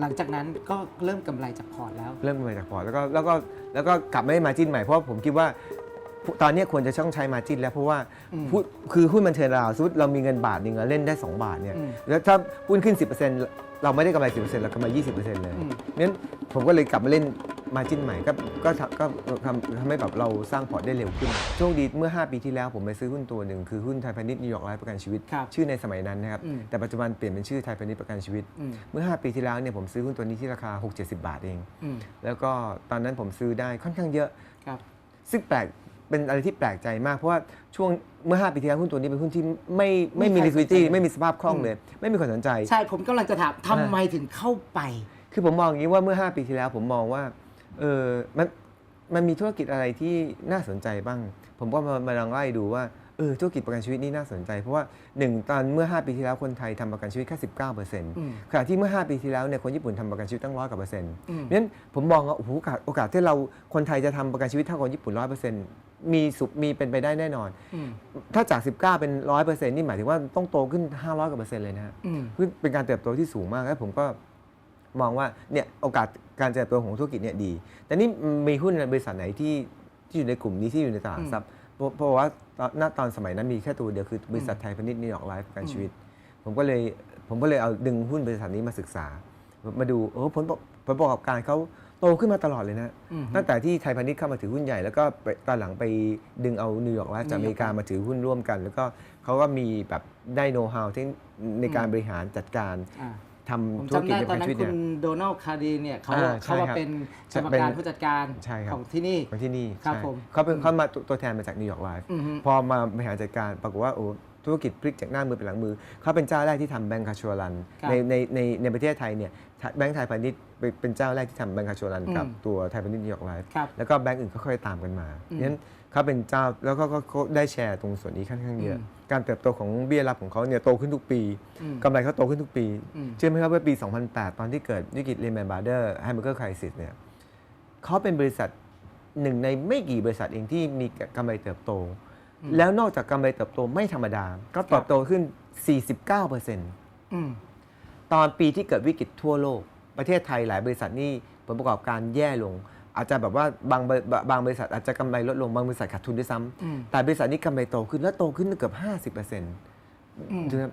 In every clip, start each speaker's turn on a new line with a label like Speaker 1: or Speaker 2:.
Speaker 1: หลังจากนั้นก็เริ่มกำไรจากพอร์ตแล้ว
Speaker 2: เริ่มกำไรจากพอร์ตแล้วก็แล้วก็แล้วก็กลับไม่ได้มาจิ้นใหม่เพราะผมคิดว่า ตอนนี้ควรจะต้องใช้มาจิ้นแล้วเพราะว่า
Speaker 1: อืม
Speaker 2: หุ้นคือหุ้นมันเทิร์นราวด์สมมติเรามีเงินบาทหนึ่งเราเล่นได้ 2 บาทเนี่ย
Speaker 1: อืม
Speaker 2: แล้วถ้าหุ้นขึ้น 10%เราไม่ได้กำไร 10%เรากำไร 20%เลย
Speaker 1: อืม
Speaker 2: นั้นผมก็เลยกลับมาเล่นมาจิ้นใหม่ก็ก็ทำก็ทำทำให้แบบเราสร้างพอร์ตได้เร็วขึ้นโชคดีเมื่อ 5 ปีที่แล้วผมไปซื้อหุ้นตัวหนึ่งคือหุ้นไทยพาณิชย์นิวยอร์กไลฟ์ประกันชีวิต
Speaker 1: ครับ
Speaker 2: ชื่อในสมัยนั้นนะครับ
Speaker 1: อืม
Speaker 2: แต่ปัจจุบันเปลี่ยนเป็นชื่อไทยพาณิชย์ประกันชีวิต
Speaker 1: อืม
Speaker 2: เมื่อ 5 ปีที่แล้วเนี่ยผมซื้อหุ้นตัวนี้ที่ราคา 6-70 บาทเอง
Speaker 1: อืม
Speaker 2: แล้วก็ตอนนั้นผมซื้อได้ค่อนข้างเยอะ
Speaker 1: ครับ
Speaker 2: ซึ่งแปลก เป็นอะไรที่แปลกใจมาก เพราะว่าช่วงเมื่อ 5 ปีที่แล้วหุ้นตัวนี้เป็นหุ้นที่ไม่ไม่มี
Speaker 1: ไม่ใคร
Speaker 2: liquidity
Speaker 1: สนใจ
Speaker 2: ไม่มีสภาพคล่อง
Speaker 1: อืม
Speaker 2: เลย ไม่มีคนสนใจ
Speaker 1: ใช่ผมกำลังจะถามทำไมถึงเข้าไป
Speaker 2: คือผมมองอย่างนี้ว่าเมื่อ 5 ปีที่แล้วผมมองว่าเออมันมันมีธุรกิจอะไรที่น่าสนใจบ้าง ผมก็มามาลองไล่ดูว่า เออธุรกิจประกันชีวิตนี่น่าสนใจ เพราะว่าหนึ่งตอนเมื่อ 5 ปีที่แล้วคนไทยทำประกันชีวิตแค่ 19เปอร์เซ็นต์
Speaker 1: อืม
Speaker 2: ขณะที่เมื่อ 5 ปีที่แล้วเนี่ยคนญี่ปุ่นทำประกันชีวิตตั้งร้อยกว่าเปอร์เซ็นต์
Speaker 1: อืม
Speaker 2: เพราะฉะนั้นผมมองว่าโอ้โหโอกาสโอกาสที่เราคนไทยจะทำประกันชีวิตเท่าคนญี่ปุ่นร้อยเปอร์เซ็นต์มีสุมีเป็นไปได้แน่นอน
Speaker 1: อืม
Speaker 2: ถ้าจาก 19 เป็นร้อยเปอร์เซ็นต์นี่หมายถึงว่าต้องโตขึ้น 500กว่าเปอร์เซ็นต์เลยนะฮะ
Speaker 1: อืม
Speaker 2: คือเป็นการเติบโตที่สูงมากแล้วผมก็มองว่าเนี่ยโอกาสการเติบโตของธุรกิจเนี่ยดี แต่นี่มีหุ้นในบริษัทไหนที่ที่อยู่ในกลุ่มนี้ที่อยู่ในตลาดทรัพย์ เพราะเพราะว่าตอนณตอนสมัยนั้นมีแค่ตัวเดียวคือบริษัทไทยพาณิชย์นิวยอร์กไลฟ์ประกันชีวิต ผมก็เลยผมก็เลยเอาดึงหุ้นบริษัทนี้มาศึกษา มาดูโอ้ผลประผลประกอบการเขาโตขึ้นมาตลอดเลยนะ
Speaker 1: อืม
Speaker 2: ตั้งแต่ที่ไทยพาณิชย์เข้ามาถือหุ้นใหญ่แล้วก็ไปตอนหลังไปดึงเอานิวยอร์กไลฟ์จากอเมริกามาถือหุ้นร่วมกัน แล้วก็เขาก็มีแบบได้โน้ตฮาวที่ในการบริหารจัดการ
Speaker 1: อ่า
Speaker 2: ทำ
Speaker 1: ผม
Speaker 2: ธุร
Speaker 1: จำ
Speaker 2: กิจ
Speaker 1: ได้
Speaker 2: ใน
Speaker 1: ต
Speaker 2: ป
Speaker 1: อน
Speaker 2: ระกัน
Speaker 1: นั้
Speaker 2: ชีวิ
Speaker 1: น
Speaker 2: ต
Speaker 1: คุ
Speaker 2: เนี่
Speaker 1: ณ
Speaker 2: ย
Speaker 1: โดนัลด์คาร์ดีเนี่ยเขา
Speaker 2: อ่า
Speaker 1: เขามา
Speaker 2: ใช่ครับ
Speaker 1: เป็นกรรม
Speaker 2: เป็น
Speaker 1: การผู้จัดการ
Speaker 2: ใช่ครับ
Speaker 1: ของที่นี่
Speaker 2: คนที่นี่
Speaker 1: ครับ
Speaker 2: ใช่
Speaker 1: ผม
Speaker 2: เขาเป็นเขามาตัวแทนมาจากนิวยอร์กไลฟ์
Speaker 1: อือฮึ
Speaker 2: พอมาบริหารจัดการปรากฏว่าโอ้ ธุรกิจพลิกจากหน้ามือเป็นหลังมือ เขาเป็นเจ้าแรกที่ทำแบงก์คาชัวรัน
Speaker 1: ครับ
Speaker 2: ในในในในประเทศไทยเนี่ยแบงก์ไทยพาณิชย์เป็นเป็นเจ้าแรกที่ทำแบงก์คาชัวรันกับ
Speaker 1: อืม
Speaker 2: ตัวไทยพาณิชย์นิวยอร์กไลฟ์
Speaker 1: ครับ
Speaker 2: แล้วก็แบงก์อื่นก็ค่อยตามกันมา
Speaker 1: อืม
Speaker 2: เพราะฉะนั้นเขาเป็นเจ้าแล้วก็ก็ก็ได้แชร์ตรงส่วนนี้ค่อนข้างเยอะ
Speaker 1: อืม
Speaker 2: การเติบโตของเบี้ยรับของเขาเนี่ยโตขึ้นทุกปี
Speaker 1: อืม
Speaker 2: กำไรเขาโตขึ้นทุกปี
Speaker 1: อืม
Speaker 2: เชื่อไหมครับว่าปี 2008 ตอนที่เกิดวิกฤตเลแมนบาร์เดอร์ไฮเมอร์เกอร์ไครซิสเนี่ยเขาเป็นบริษัทหนึ่งในไม่กี่บริษัทเองที่มีกำไรเติบโต แล้วนอกจากกำไรเติบโตไม่ธรรมดา ก็เติบโตขึ้น 49%
Speaker 1: อืม
Speaker 2: ตอนปีที่เกิดวิกฤตทั่วโลก ประเทศไทยหลายบริษัทนี่ผลประกอบการแย่ลง อาจจะแบบว่าบางบริบางบริษัทอาจจะกำไรลดลงบางบริษัทขาดทุนด้วยซ้ำ
Speaker 1: อืม
Speaker 2: แต่บริษัทนี้กำไรโตขึ้นและโตขึ้นเกือบ 50%
Speaker 1: อืม
Speaker 2: นะครับ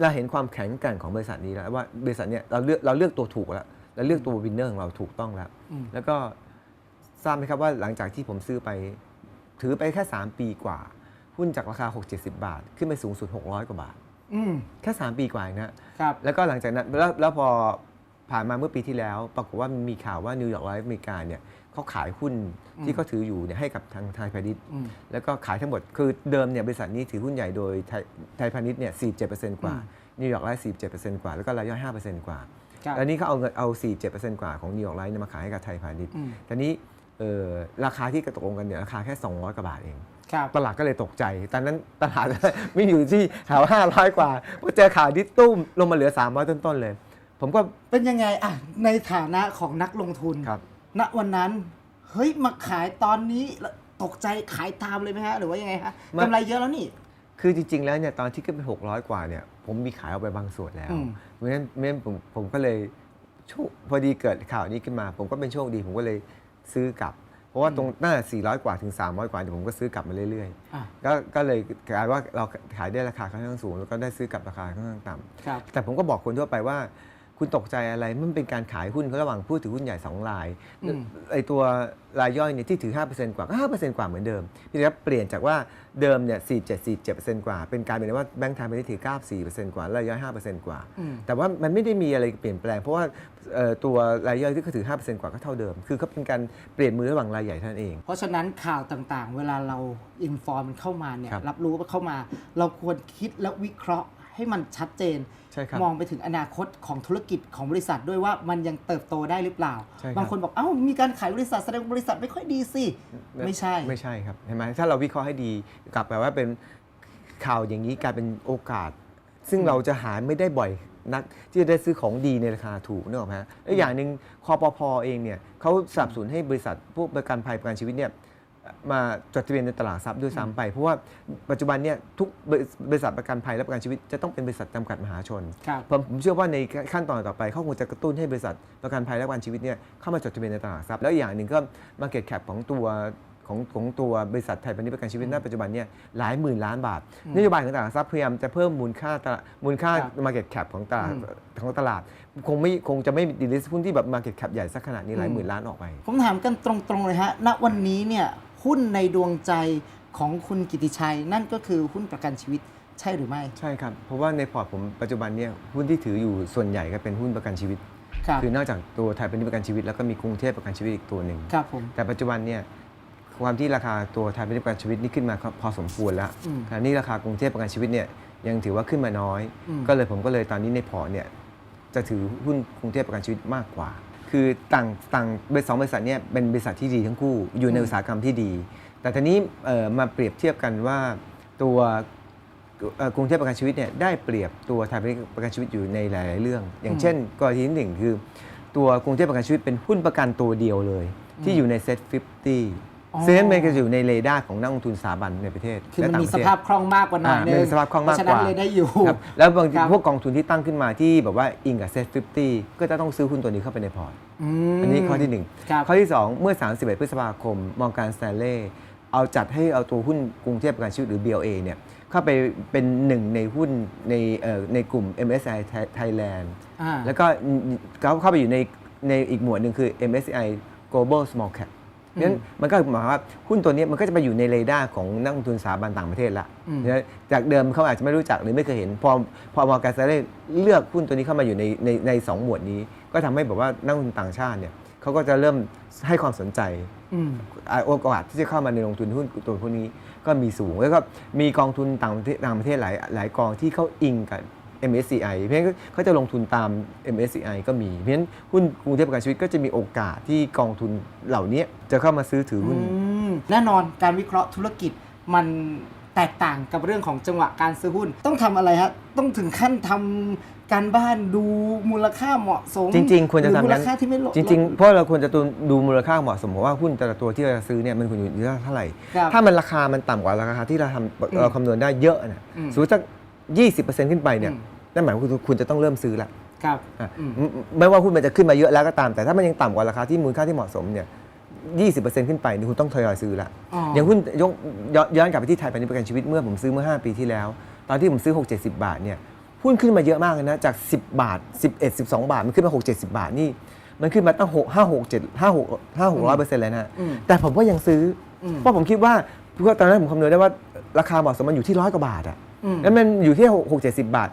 Speaker 2: เราเห็นความแข็งแกร่งของบริษัทนี้แล้วว่าบริษัทเนี้ยเราเลือกเราเลือกตัวถูกแล้วเราเลือกตัววินเนอร์ของเราถูกต้องแล้ว
Speaker 1: อืม
Speaker 2: แล้วก็ทราบไหมครับว่าหลังจากที่ผมซื้อไป ถือไปแค่ 3 ปีกว่า หุ้นจากราคา 6-70 บาท ขึ้นไปสูงสุด 600 กว่าบาท
Speaker 1: อืม
Speaker 2: แค่ 3 ปีกว่าเองนะ
Speaker 1: ครับ
Speaker 2: แล้วก็หลังจากนั้นแล้วแล้วพอผ่านมาเมื่อปีที่แล้ว ปรากฏว่ามีข่าวว่านิวยอร์กไลฟ์อเมริกาเนี่ยเขาขายหุ้นที่เขาถืออยู่เนี่ยให้กับทางไทยพาณิชย์
Speaker 1: อืม
Speaker 2: แล้วก็ขายทั้งหมดคือเดิมเนี่ยบริษัทนี้ถือหุ้นใหญ่โดยไทยไทยพาณิชย์เนี่ย47%กว่า
Speaker 1: อืม
Speaker 2: นิวยอร์กไลฟ์47%กว่าแล้วก็รายย่อย5%กว่า
Speaker 1: ครับ
Speaker 2: แล้วนี้เขาเอาเงินเอา 47%กว่าของนิวยอร์กไลฟ์เนี่ยมาขายให้กับไทยพาณิชย์
Speaker 1: อืม
Speaker 2: ตอนนี้เอ่อราคาที่ตกลงกันเนี่ยราคาแค่ 200 กว่าบาทเอง
Speaker 1: ครับ
Speaker 2: ตลาดก็เลยตกใจ ตอนนั้นตลาด ไม่อยู่ที่แถว500กว่าพอเจอข่าวที่ตุ้มลงมาเหลือ300ต้นๆเลย ผมก็
Speaker 1: เป็นยังไงอะในฐานะของนักลงทุน
Speaker 2: ครับ
Speaker 1: ณวันนั้น เฮ้ยมาขายตอนนี้แล้วตกใจขายตามเลยไหมฮะ หรือว่ายังไงฮะ
Speaker 2: มัน
Speaker 1: กำไรเยอะแล้วนี่
Speaker 2: คือจริง ๆ แล้วเนี่ยตอนที่ขึ้นไป600กว่าเนี่ยผมมีขายออกไปบางส่วนแล้ว
Speaker 1: อืม
Speaker 2: เพราะฉะนั้นไม่งั้นผมผมก็เลยโชคพอดีเกิดข่าวนี้ขึ้นมา ผมก็เป็นโชคดีผมก็เลยซื้อกลับ เพราะว่าตรงหน้า400กว่าถึง 300 กว่าเนี่ยผมก็ซื้อกลับมาเรื่อย
Speaker 1: อะ
Speaker 2: ๆก็ก็เลยกลายว่าเราขายได้ราคาค่อนข้างสูง แล้วก็ได้ซื้อกลับราคาค่อนข้างต่ำ
Speaker 1: ครับ
Speaker 2: แต่ผมก็บอกคนทั่วไปว่า คุณตกใจอะไรมันเป็นการขายหุ้นระหว่างผู้ถือหุ้นใหญ่สองราย
Speaker 1: อืม
Speaker 2: ไอตัวรายย่อยเนี่ยที่ถือ 5%กว่าก็5%กว่าเหมือนเดิมพี่ครับเปลี่ยนจากว่าเดิมเนี่ย47 47%กว่า เป็นการเป็นว่าแบงก์ไทยไม่ได้ถือ 94%กว่ารายย่อย 5%กว่า
Speaker 1: อืม
Speaker 2: แต่ว่ามันไม่ได้มีอะไรเปลี่ยนแปลง เพราะว่าเอ่อตัวรายย่อยที่เขาถือ 5%กว่าก็เท่าเดิม คือเขาเป็นการเปลี่ยนมือระหว่างรายใหญ่เท่านั้นเอง
Speaker 1: เพราะฉะนั้นข่าวต่างๆ เวลาเราอินฟอร์มมันเข้ามาเนี่ย
Speaker 2: ครับ
Speaker 1: รับรู้ว่าเข้ามา เราควรคิดและวิเคราะห์ให้มันชัดเจน
Speaker 2: ใช่ครับ
Speaker 1: มองไปถึงอนาคตของธุรกิจของบริษัทด้วยว่ามันยังเติบโตได้หรือเปล่า
Speaker 2: ใช่ครับ
Speaker 1: บางคนบอกเอ้ามีการขายบริษัทแสดงว่าบริษัทไม่ค่อยดีสิไม่ใช่
Speaker 2: ไม่ใช่ครับเห็นไหมถ้าเราวิเคราะห์ให้ดีกลับแปลว่าเป็นข่าวอย่างนี้กลายเป็นโอกาส ซึ่งเราจะหาไม่ได้บ่อยนักที่จะได้ซื้อของดีในราคาถูกนึกออกไหมฮะแล้วอย่างหนึ่งคอปพอเองเนี่ยเขาสนับสนุนให้บริษัทพวกประกันภัยประกันชีวิตเนี่ย มาจดทะเบียนในตลาดทรัพย์ด้วยซ้ำไป เพราะว่าปัจจุบันเนี่ยทุกบริษัทประกันภัยและประกันชีวิตจะต้องเป็นบริษัทจำกัดมหาชน
Speaker 1: ครับ
Speaker 2: ผมผมเชื่อว่าในขั้นตอนต่อไปเขาคงจะกระตุ้นให้บริษัทประกันภัยและประกันชีวิตเนี่ยเข้ามาจดทะเบียนในตลาดทรัพย์แล้วอีกอย่างหนึ่งก็ Market Cap ของตัวของของตัวบริษัทไทยพาณิชย์ประกันชีวิตณปัจจุบันเนี่ยหลายหมื่นล้านบาท นโยบายของตลาดทรัพย์พยายามจะเพิ่มมูลค่าตลาดมูลค่า
Speaker 1: ครับ
Speaker 2: Market Cap ของตลาด
Speaker 1: อืม
Speaker 2: ของตลาด คงไม่คงจะไม่ดีลิสหุ้นที่แบบ Market Cap ใหญ่สักขนาดนี้หลาย
Speaker 1: อืม
Speaker 2: หมื่นล้านออกไป
Speaker 1: ผมถามกันตรงๆเลยฮะณวันนี้เนี่ย หุ้นในดวงใจของคุณกิติชัย นั่นก็คือหุ้นประกันชีวิตใช่หรือไม่
Speaker 2: ใช่ครับ เพราะว่าในพอร์ตผมปัจจุบันเนี่ยหุ้นที่ถืออยู่ส่วนใหญ่ก็เป็นหุ้นประกันชีวิต
Speaker 1: ครับ
Speaker 2: คือนอกจากตัวไทยพาณิชย์ประกันชีวิตแล้วก็มีกรุงเทพประกันชีวิตอีกตัวหนึ่ง
Speaker 1: ครับผม
Speaker 2: แต่ปัจจุบันเนี่ยความที่ราคาตัวไทยพาณิชย์ประกันชีวิตนี่ขึ้นมาพอสมควรแล้ว
Speaker 1: อืม
Speaker 2: ขณะนี้ราคากรุงเทพประกันชีวิตเนี่ยยังถือว่าขึ้นมาน้อย
Speaker 1: อืม
Speaker 2: ก็เลยผมก็เลยตอนนี้ในพอร์ตเนี่ยจะถือหุ้นกรุงเทพประกันชีวิตมากกว่า คือต่างต่างบริษัทสองบริษัทเนี่ยเป็นบริษัทที่ดีทั้งคู่อยู่ในอุตสาหกรรมที่ดี แต่ทีนี้เอ่อมาเปรียบเทียบกันว่าตัวเอ่อกรุงเทพประกันชีวิตเนี่ยได้เปรียบตัวไทยประกันชีวิตอยู่ในหลาย ๆ เรื่อง อย่างเช่นกรณีที่หนึ่งคือ ตัวกรุงเทพประกันชีวิตเป็นหุ้นประกันตัวเดียวเลย ที่อยู่ในเซ็ต
Speaker 1: อ๋อ
Speaker 2: 50ซึ่งมันก็จะอยู่ในเรดาร์ของนักลงทุนสถาบันในประเทศ
Speaker 1: คือมัน
Speaker 2: และต่าง
Speaker 1: มี
Speaker 2: ประ
Speaker 1: ส
Speaker 2: เทศ
Speaker 1: ภาพคล่องมากกว่าหน่อย
Speaker 2: อ่า
Speaker 1: นึง
Speaker 2: มีสภาพคล่องมากกว่า
Speaker 1: เพราะฉะนั้นเลยได้อยู่
Speaker 2: ครับแล้วบางที
Speaker 1: ครับ
Speaker 2: พวกกองทุนที่ตั้งขึ้นมาที่แบบว่าอิงกับเซ็ต50ก็จะต้องซื้อหุ้นตัวนี้เข้าไปในพอร์ต
Speaker 1: ม
Speaker 2: อันนี้ข้อที่หนึ่ง
Speaker 1: ครับ
Speaker 2: ข้อที่ 2 เมื่อ 31 พฤษภาคม มองการสแตนเล่เอาจัดให้เอาตัวหุ้นกรุงเทพประกันชีวิตหรือ BLA เนี่ยเข้าไปเป็นหนึ่งในหุ้นในเอ่อในกลุ่ม MSCI Thailand
Speaker 1: อ่า
Speaker 2: แล้วก็เขาเข้าไปอยู่ในในอีกหมวดหนึ่งคือ MSCI Global Small Cap
Speaker 1: อืม
Speaker 2: นั้นมันก็หมายความว่าหุ้นตัวนี้มันก็จะไปอยู่ในเรดาร์ของนักลงทุนสถาบันต่างประเทศละ
Speaker 1: อืม
Speaker 2: นะจากเดิมเขาอาจจะไม่รู้จักหรือไม่เคยเห็น พอพอมอร์แกนสแตนเล่เลือกหุ้นตัวนี้เข้ามาอยู่ในในในสองหมวดนี้ ก็ทำให้แบบว่านักลงทุนต่างชาติเนี่ยเขาก็จะเริ่มให้ความสนใจ
Speaker 1: อืม
Speaker 2: อ่าโอกาสที่จะเข้ามาในลงทุนหุ้นตัวพวกนี้ก็มีสูงแล้วก็มีกองทุนต่างประเทศต่างประเทศหลายหลายกองที่เขาอิงกับ MSCI เพราะฉะนั้นเขาจะลงทุนตาม MSCI ก็มี เพราะฉะนั้นหุ้นกรุงเทพประกันชีวิตก็จะมีโอกาสที่กองทุนเหล่านี้จะเข้ามาซื้อถือหุ้น
Speaker 1: อืมแน่นอนการวิเคราะห์ธุรกิจมันแตกต่างกับเรื่องของจังหวะการซื้อหุ้น ต้องทำอะไรฮะ ต้องถึงขั้นทำการบ้านดูมูลค่าเหมาะสม
Speaker 2: จริง ๆ ควรจะ
Speaker 1: หอ
Speaker 2: ทำ
Speaker 1: มู
Speaker 2: อ
Speaker 1: ล
Speaker 2: ย่าง
Speaker 1: ค่าที่ไม่ลด
Speaker 2: จริง ๆ เพราะเราควรจะดูมูลค่าเหมาะสมของว่าหุ้นแต่ละตัวที่เราจะซื้อเนี่ยมันควรอยู่ที่เท่าไหร่
Speaker 1: ครับ
Speaker 2: ถ้ามันราคามันต่ำกว่าราคาที่เราทำเราคำนวณได้เยอะเนี่ย
Speaker 1: อืม
Speaker 2: สมมติสัก20%ขึ้นไปเนี่ย
Speaker 1: อืม
Speaker 2: นั่นหมายความว่าคุณคุณจะต้องเริ่มซื้อละ
Speaker 1: ครับ
Speaker 2: อะ
Speaker 1: อืม
Speaker 2: ไม่ไม่ว่าหุ้นมันจะขึ้นมาเยอะแล้วก็ตาม แต่ถ้ามันยังต่ำกว่าราคาที่มูลค่าที่เหมาะสมเนี่ย20%ขึ้นไปนี่คุณต้องทยอยซื้อละ
Speaker 1: อ๋อ
Speaker 2: อ
Speaker 1: อ
Speaker 2: ย่างหุ้นยกย้อนย้อนกลับไปที่ไทยพาณิชย์ประกันชีวิตเมื่อผมซื้อเมื่อ 5 ปีที่แล้ว ตอนที่ผมซื้อ 6 70 บาทเนี่ยหุ้นขึ้นมาเยอะมากเลยนะจาก 10 บาท 11 12 บาท มันขึ้นมา 6 70 บาทนี่มันขึ้นมาตั้ง6 5 6 7 5 6 5 6 0 0เปอร์เซ็นต์เลยนะ
Speaker 1: อืม
Speaker 2: แต่ผมก็ยังซื้ออ
Speaker 1: ม
Speaker 2: เพราะผมคิดว่าเพราะว่าตอนนั้นผมคำนวณได้ว่าราคาเหมาะสมมันอยู่ที่ร้อยกว่าบาทอะ
Speaker 1: อืม
Speaker 2: แล้วมันอยู่ที่6 6 70 บาท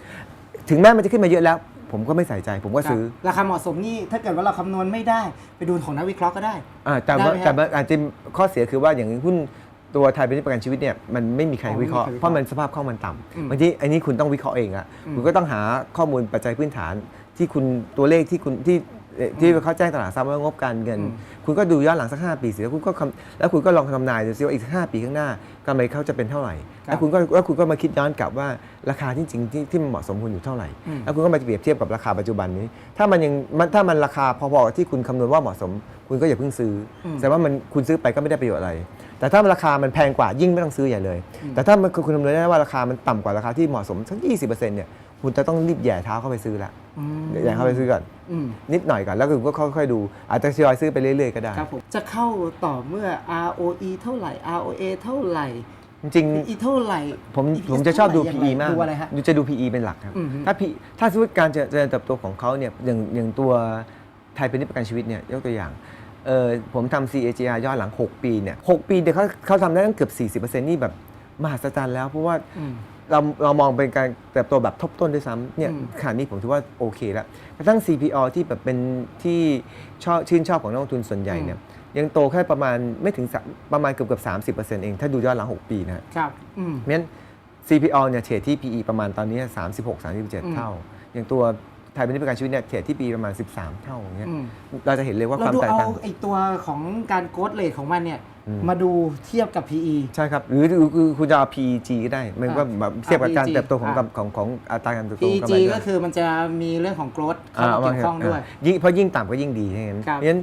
Speaker 2: ถึงแม้มันจะขึ้นมาเยอะแล้ว ผมก็ไม่ใส่ใจ ผมก็ซื้อ
Speaker 1: ครับราคาเหมาะสมนี่ถ้าเกิดว่าเราคำนวณไม่ได้ ไปดูของนักวิเคราะห์ก็ได้
Speaker 2: อ่าแต่ว่า
Speaker 1: ได้ไหมฮะ
Speaker 2: แต่ว่าอาจจะข้อเสียคือว่าอย่างหุ้นตัวไทยเป็นประกันชีวิตเนี่ยมันไม่มีใคร
Speaker 1: อ๋อไม่มี
Speaker 2: วิเคราะห์
Speaker 1: ใครวิเคราะห์
Speaker 2: เพราะมันสภาพคล่องมันต่
Speaker 1: อืมำ
Speaker 2: บางทีอันนี้คุณต้องวิเคราะห์เองอะ
Speaker 1: อืม
Speaker 2: คุณก็ต้องหาข้อมูลปัจจัยพื้นฐานที่คุณตัวเลขที่คุณที่เอ่อ ที่เขาแจ้งตลาดทรัพย์ว่างบการเงิน
Speaker 1: อืม
Speaker 2: คุณก็ดูย้อนหลังสัก 5 ปีสิแล้วคุณก็คำแล้วคุณก็ลองทำนายดูซิว่าอีกสักห้าปีข้างหน้ากำไรเขาจะเป็นเท่าไหร่
Speaker 1: ครับ
Speaker 2: แล้วคุณก็แล้วคุณก็มาคิดย้อนกลับว่าราคาที่จริงที่ที่มันเหมาะสมคุณอยู่เท่าไหร่
Speaker 1: อืม
Speaker 2: แล้วคุณก็มาเปรียบเทียบกับราคาปัจจุบันนี้ ถ้ามันยังมันถ้ามันราคาพอๆกับที่คุณคำนวณว่าเหมาะสม คุณก็อย่าเพิ่งซื้ออ
Speaker 1: ม
Speaker 2: แต่ว่ามันคุณซื้อไปก็ไม่ได้ประโยชน์อะไร แต่ถ้าราคามันแพงกว่ายิ่งไม่ต้องซื้อใหญ่เลย แต่ถ้ามันคุณคำนวณได้ว่าราคามันต่ำกว่าราคาที่เหมาะสมสัก20%เนี่ย คุณจะต้องรีบแหย่เท้าเข้าไปซื้อละ
Speaker 1: อืม
Speaker 2: แหย่เข้าไปซื้อก่อน
Speaker 1: อืม
Speaker 2: นิดหน่อยก่อนแล้วคุณก็ค่อยๆดู อาจจะทยอยซื้อไปเรื่อยๆก็ได้
Speaker 1: ครับผมจะเข้าต่อเมื่อ ROE เท่าไหร่ ROA เท่าไหร่
Speaker 2: จริง
Speaker 1: PE เท่าไหร่
Speaker 2: ๆผม
Speaker 1: EPS
Speaker 2: ผมจะชอบดู
Speaker 1: เท่าไหร่
Speaker 2: PE
Speaker 1: ยังไง
Speaker 2: มาก
Speaker 1: ดูอะไรฮะ
Speaker 2: จะดู PE เป็นหลักครับ
Speaker 1: อืมฮึ
Speaker 2: ถ้า P ถ้าสมมติการเจริญเติบโตของเขาเนี่ยอย่างอย่างตัวไทยเป็นนิประกันชีวิตเนี่ยยกตัวอย่างเออผมทำ CAGR ย้อนหลัง 6 ปีเนี่ย6ปีเดี๋ยวเขาเขาทำได้ตั้งเกือบ 40%นี่แบบมหัศจรรย์แล้ว เพราะว่า
Speaker 1: อืม
Speaker 2: เราเรามองเป็นการเติบโตแบบทบต้นด้วยซ้ำเนี่ย
Speaker 1: อืม
Speaker 2: ขนาดนี้ผมถือว่าโอเคแล้วกระทั่ง CPO ที่แบบเป็นที่ชอบชื่นชอบของนักลงทุนส่วนใหญ่เนี่ยยังโตแค่ประมาณไม่ถึงสามประมาณเกือบเกือบสามสิบเปอร์เซ็นต์เองถ้าดูย้อนหลัง 6 ปีนะฮะ
Speaker 1: ครับอืม
Speaker 2: เพราะฉะนั้น CPO เนี่ยเทรดที่ PE ประมาณตอนนี้ 36
Speaker 1: อืม
Speaker 2: 37 เท่า อย่างตัว ไทยเป็นประกันชีวิตเนี่ยเทรดที่ PE ประมาณ 13 เท่าอย่างเงี้ย
Speaker 1: อืม
Speaker 2: เราจะเห็นเลยว่าค
Speaker 1: เรา
Speaker 2: วาม
Speaker 1: ดู
Speaker 2: แตก
Speaker 1: เอา
Speaker 2: ต่าง
Speaker 1: ไอตัวของการโกดเลทของมันเนี่ย
Speaker 2: อืม
Speaker 1: มาดูเทียบกับ PE
Speaker 2: ใช่ครับ หรือหรือคือคุณจะเอา PEG ก็ได้ มันก็
Speaker 1: อ่า
Speaker 2: แบบเทียบกับการ
Speaker 1: PEG
Speaker 2: เติบโตของ
Speaker 1: อ่า
Speaker 2: ของของอัตราการเติบโตของ
Speaker 1: PEG
Speaker 2: กำไรด้วย
Speaker 1: ก็คือมันจะมีเรื่องของ growth เข้ามาเกี่ยวข้องด้วยา
Speaker 2: ยิ่งเพราะยิ่งต่ำก็ยิ่งดีอย่างนั้น
Speaker 1: ครับ
Speaker 2: เพราะฉะนั้น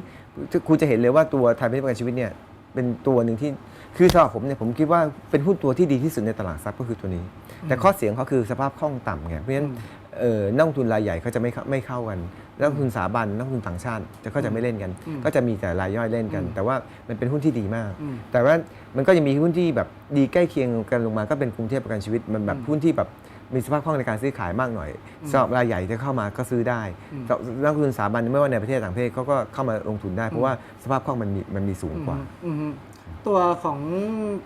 Speaker 2: คุณจะเห็นเลยว่าตัวไทยเป็นประกันชีวิตเนี่ยเป็นตัวหนึ่งที่คือสำหรับผมเนี่ยผมคิดว่าเป็นหุ้นตัวที่ดีที่สุดในตลาดทรัพย์ก็คือตัวนี้ แต่ข้อเสียงเขาคือสภาพคล่องต่ำไงเพราะฉะนั้น
Speaker 1: อืม
Speaker 2: เอ่อนักลงทุนรายใหญ่เขาจะไม่เข้าไม่เข้ากันนักลงทุนสถาบันนักลงทุนต่างชาติจะก็จะไม่เล่นกัน
Speaker 1: อืม
Speaker 2: ก็จะมีแต่รายย่อยเล่นกัน
Speaker 1: อืม
Speaker 2: แต่ว่ามันเป็นหุ้นที่ดีมาก
Speaker 1: อืม
Speaker 2: แต่ว่ามันก็ยังมีหุ้นที่แบบดีใกล้เคียงกันลงมาก็เป็นกรุงเทพประกันชีวิตมันแบบ
Speaker 1: อืม
Speaker 2: หุ้นที่แบบมีสภาพคล่องในการซื้อขายมากหน่อยสำหรับรายใหญ่ที่เข้ามาก็ซื้อได้
Speaker 1: อืม
Speaker 2: สำหรับนักลงทุนสถาบันไม่ว่าในประเทศต่างประเทศเขาก็เข้ามาลงทุนได้เพราะว่าสภาพคล่องมันมีมันมีสูงกว่า
Speaker 1: อืมอืมตัวของ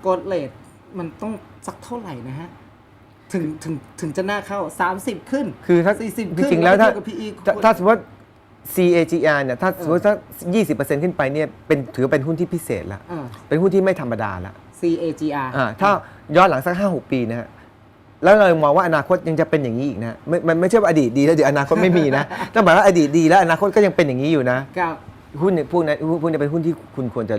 Speaker 1: โกลเลตมันต้องสักเท่าไหร่นะฮะ ถึงถึงถึงจะน่าเข้า 30 ขึ้น
Speaker 2: คือถ้า
Speaker 1: 40
Speaker 2: จ
Speaker 1: ขึ้น
Speaker 2: ริงๆแล้วถ้า
Speaker 1: เทียบกับ PE
Speaker 2: ถ้าถ้าสมมติว่า CAGR เนี่ยถ้าสมมติถ้า20%ขึ้นไปเนี่ยเป็นถือว่าเป็นหุ้นที่พิเศษละ
Speaker 1: อ่า
Speaker 2: เป็นหุ้นที่ไม่ธรรมดาละ
Speaker 1: CAGR
Speaker 2: อ่าถ้าย้อนหลังสัก 5 6 ปีนะฮะแล้วเรามองว่าอนาคตยังจะเป็นอย่างนี้อีกนะไม่มันไม่ใช่ว่าอดีตดีแล้วเดี๋ยวอนาคตไม่มีนะต้องหมายว่าอดีตดีแล้วอนาคตก็ยังเป็นอย่างนี้อยู่นะ
Speaker 1: กับ
Speaker 2: หุ้นเนี่ยพวกนั้นพวกนี้เป็นหุ้นที่คุณควรจะ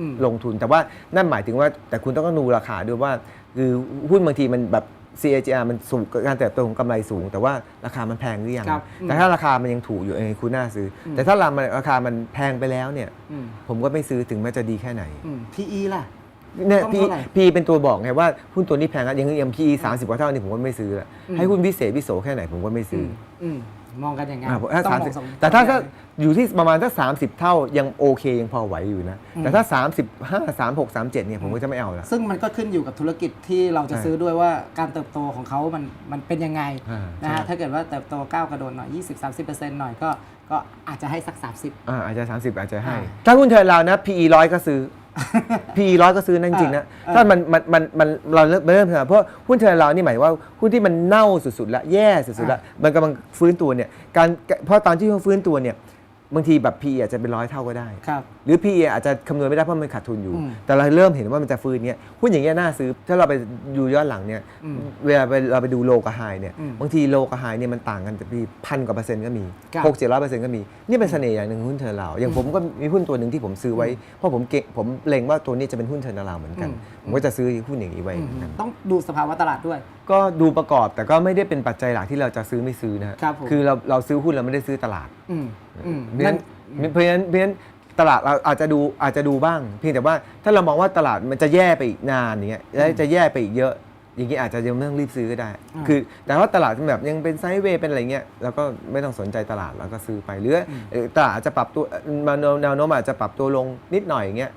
Speaker 1: อืม
Speaker 2: ลงทุน แต่ว่านั่นหมายถึงว่าแต่คุณต้องดูราคาด้วยว่า คือหุ้นบางทีมันแบบ CAGR มันสูงการเติบโตของกำไรสูง แต่ว่าราคามันแพงหรือยัง
Speaker 1: ครับอืม
Speaker 2: แต่ถ้าราคามันยังถูกอยู่เองคุณน่าซื้ออ
Speaker 1: ม
Speaker 2: แต่ถ้าราคามันราคามันแพงไปแล้วเนี่ย
Speaker 1: อืม
Speaker 2: ผมก็ไม่ซื้อถึงแม้จะดีแค่ไหน
Speaker 1: อืม PE ล่ะ
Speaker 2: เนี่ย
Speaker 1: ต้อง
Speaker 2: พี
Speaker 1: เท่าไหร่
Speaker 2: พีเป็นตัวบอกไงว่าหุ้นตัวนี้แพงอะอย่างอย่างพีสามสิบกว่าเท่านี่ผมก็ไม่ซื้อละ
Speaker 1: อืม
Speaker 2: ให้หุ้นพิเศษพิโสแค่ไหนผมก็ไม่ซื้ออ
Speaker 1: อืม มองกันอย่างงั้น
Speaker 2: อ่าผมถ้า
Speaker 1: ต้อง
Speaker 2: สาม
Speaker 1: ม
Speaker 2: สิ
Speaker 1: อบงสอง
Speaker 2: แต่ถ้าถ้า
Speaker 1: สองอย่ง
Speaker 2: อยู่ที่ประมาณถ้าสามสิบเท่ายังโอเคยังพอไหวอยู่นะ
Speaker 1: อืม
Speaker 2: แต่ถ้าสามสิบห้าสามหกสามเจ็ดเนี่ยผมก็จะไม่เอาละ
Speaker 1: ซึ่งมันก็ขึ้นอยู่กับธุรกิจที่เราจะ
Speaker 2: ใช่
Speaker 1: ซื้อด้วยว่าการเติบโตของเขามันมันเป็นยังไง
Speaker 2: อ่า
Speaker 1: นะฮะ
Speaker 2: ใช่
Speaker 1: ถ้าเกิดว่าเติบโตก้าวกระโดดหน่อย 20-30%หน่อยก็ก็อาจจะให้สัก 30
Speaker 2: อ่าอาจจะ 30 อาจจะให้
Speaker 1: อ่า
Speaker 2: ถ้าหุ้นเทอร์เรานะ PE ร้อยก็ซื้อ PE ร้อยก็ซื้อนั่นจริงๆนะ
Speaker 1: อ่า
Speaker 2: ถ้ามันมันมันมันเราเริ่มเริ่มเพราะหุ้นเทอร์เรานี่หมายว่าหุ้นที่มันเน่าสุดๆละแย่สุดๆละมันกำลังฟื้นตัวเนี่ยการเพราะตอนที่เขาฟื้นตัวเนี่ยบางทีแบบ PE อาจจะเป็นร้อยเท่าก็ได้
Speaker 1: ครับ
Speaker 2: หรือ PE อาจจะคำนวณไม่ได้เพราะมันขาดทุนอยู่
Speaker 1: อืม
Speaker 2: แต่เราเริ่มเห็นว่ามันจะฟื้นเนี่ยหุ้นอย่างเงี้ยน่าซื้อ ถ้าเราไปดูย้อนหลังเนี่ย
Speaker 1: อืม
Speaker 2: เวลาไปเราไปดูโลกับไฮเนี่ย
Speaker 1: อืม
Speaker 2: บางทีโลกับไฮเนี่ยมันต่างกันแต่พี่พันกว่าเปอร์เซ็นต์ก็มี
Speaker 1: ครับ
Speaker 2: หกเจ็ดร้อยเปอร์เซ็นต์ก็มี นี่เป็นเสน่ห์อย่างหนึ่งของหุ้นเทอร์เราอย่างผมก็มีหุ้นตัวหนึ่งที่ผมซื้อไว้ เพราะผมเก็งผมเล็งว่าตัวนี้จะเป็นหุ้นเทอร์เราเหมือนกัน
Speaker 1: อืม
Speaker 2: ผมก็จะซื้อหุ้นอย่างนี้ไว้
Speaker 1: อืม
Speaker 2: เหมือนกัน
Speaker 1: ต้องดูสภาวะตลาดด้วย
Speaker 2: ก็ดูประกอบแต่ก็ไม่ได้เป็นปัจจัยหลักที่เราจะซื้อไม่ซื้อนะฮะ
Speaker 1: ครับผม
Speaker 2: คือเราเราซื้อหุ้นเราไม่ได้ซื้อตลาด
Speaker 1: อืมอืม
Speaker 2: เพราะฉะ
Speaker 1: นั่
Speaker 2: นั้นนเพราะฉะนั้นเพราะฉะนั้น ตลาดเราอาจจะดูอาจจะดูบ้าง เพียงแต่ว่าถ้าเรามองว่าตลาดมันจะแย่ไปอีกนานอย่างเงี้ยแล้วจะแย่ไปอีกเยอะ อย่างงี้อาจจะยังไม่ต้องรีบซื้อก็ได้
Speaker 1: อ่า
Speaker 2: คือ แต่ว่าตลาดมันแบบยังเป็นไซด์เวย์เป็นอะไรเงี้ยเราก็ไม่ต้องสนใจตลาดเราก็ซื้อไปหรืออเอ่อตลาดอาจจะปรับตัวมาแนวโน้มอาจจะปรับตัวลงนิดหน่อยอย่างเงี้ย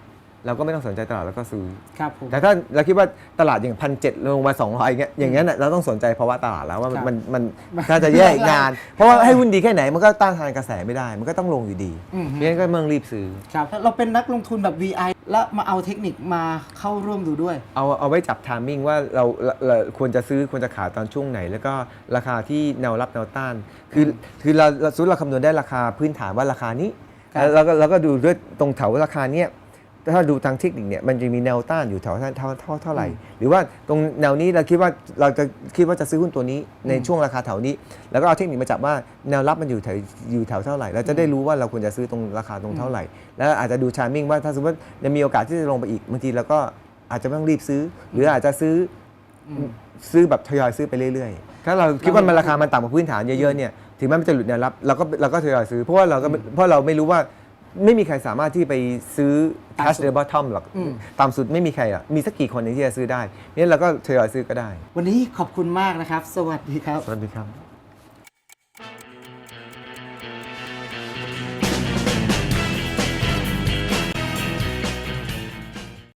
Speaker 2: เราก็ไม่ต้องสนใจตลาดแล้วก็ซื้อ
Speaker 1: ครับผม
Speaker 2: แต่ถ้าเราคิดว่าตลาดอย่างพันเจ็ดลงมาสองร้อยอย่างเงี้ยอย่างเงี้ยน่ะเราต้องสนใจภาวะตลาดแล้วว่ามัน
Speaker 1: ครับ
Speaker 2: มันมันถ้าจะแย่อีกนาน เพราะว่าให้หุ้นดีแค่ไหนมันก็ต้านทานกระแสไม่ได้ มันก็ต้องลงอยู่ดี
Speaker 1: อืม
Speaker 2: เพราะฉะนั้นก็ไมึงรีบซื้อ
Speaker 1: ครับเราเป็นนักลงทุนแบบ VI แล้วมาเอาเทคนิคมาเข้าร่วมดูด้วย
Speaker 2: เอาเอาไว้จับทามมิ่งว่าเราเราเราควรจะซื้อควรจะขายตอนช่วงไหน แล้วก็ราคาที่แนวรับแนวต้าน คือคือเราเราซื้อเราคำนวณได้ราคาพื้นฐานว่าราคานี้
Speaker 1: ครับ
Speaker 2: แล้วก็เราก็ดูด้วยตรงแถวราคาเนี้ย ถ้าดูทางเทคนิคเนี่ยมันจะมีแนวต้านอยู่แถวเท่าเท่าเท่าเท่าไหร่ หรือว่าตรงแนวนี้เราคิดว่าเราจะคิดว่าจะซื้อหุ้นตัวนี้ในช่วงราคาแถวนี้ แล้วก็เอาเทคนิคมาจับว่าแนวรับมันอยู่แถวอยู่แถวเท่าไหร่เราจะได้รู้ว่าเราควรจะซื้อตรงราคาตรงเท่าไหร่ แล้วอาจจะดูชาร์มิ่งว่าถ้าสมมติยังมีโอกาสที่จะลงไปอีกบางทีเราก็อาจจะไม่ต้องรีบซื้อ หรืออาจจะซื้ออซื้อแบบทยอยซื้อไปเรื่อยๆ ถ้าเราคิดว่ามันราคามันต่ำกว่าพื้นฐานเยอะๆเนี่ย ถึงแม้มันจะหลุดแนวรับเราก็เราก็ทยอยซื้อ เพราะว่าเราก็เพราะเราไม่รู้ว่า ไม่มีใครสามารถที่ไปซื้อ
Speaker 1: ต่ำสุด
Speaker 2: cash the bottom หรอก
Speaker 1: อืม
Speaker 2: ต่ำสุดไม่มีใครอะมีสักกี่คนเองที่จะซื้อได้เนี่ยเราก็ทยอยซื้อก็ได้
Speaker 1: วันนี้ขอบคุณมากนะครับ สวัสดีครับ
Speaker 2: สวัสดีครับ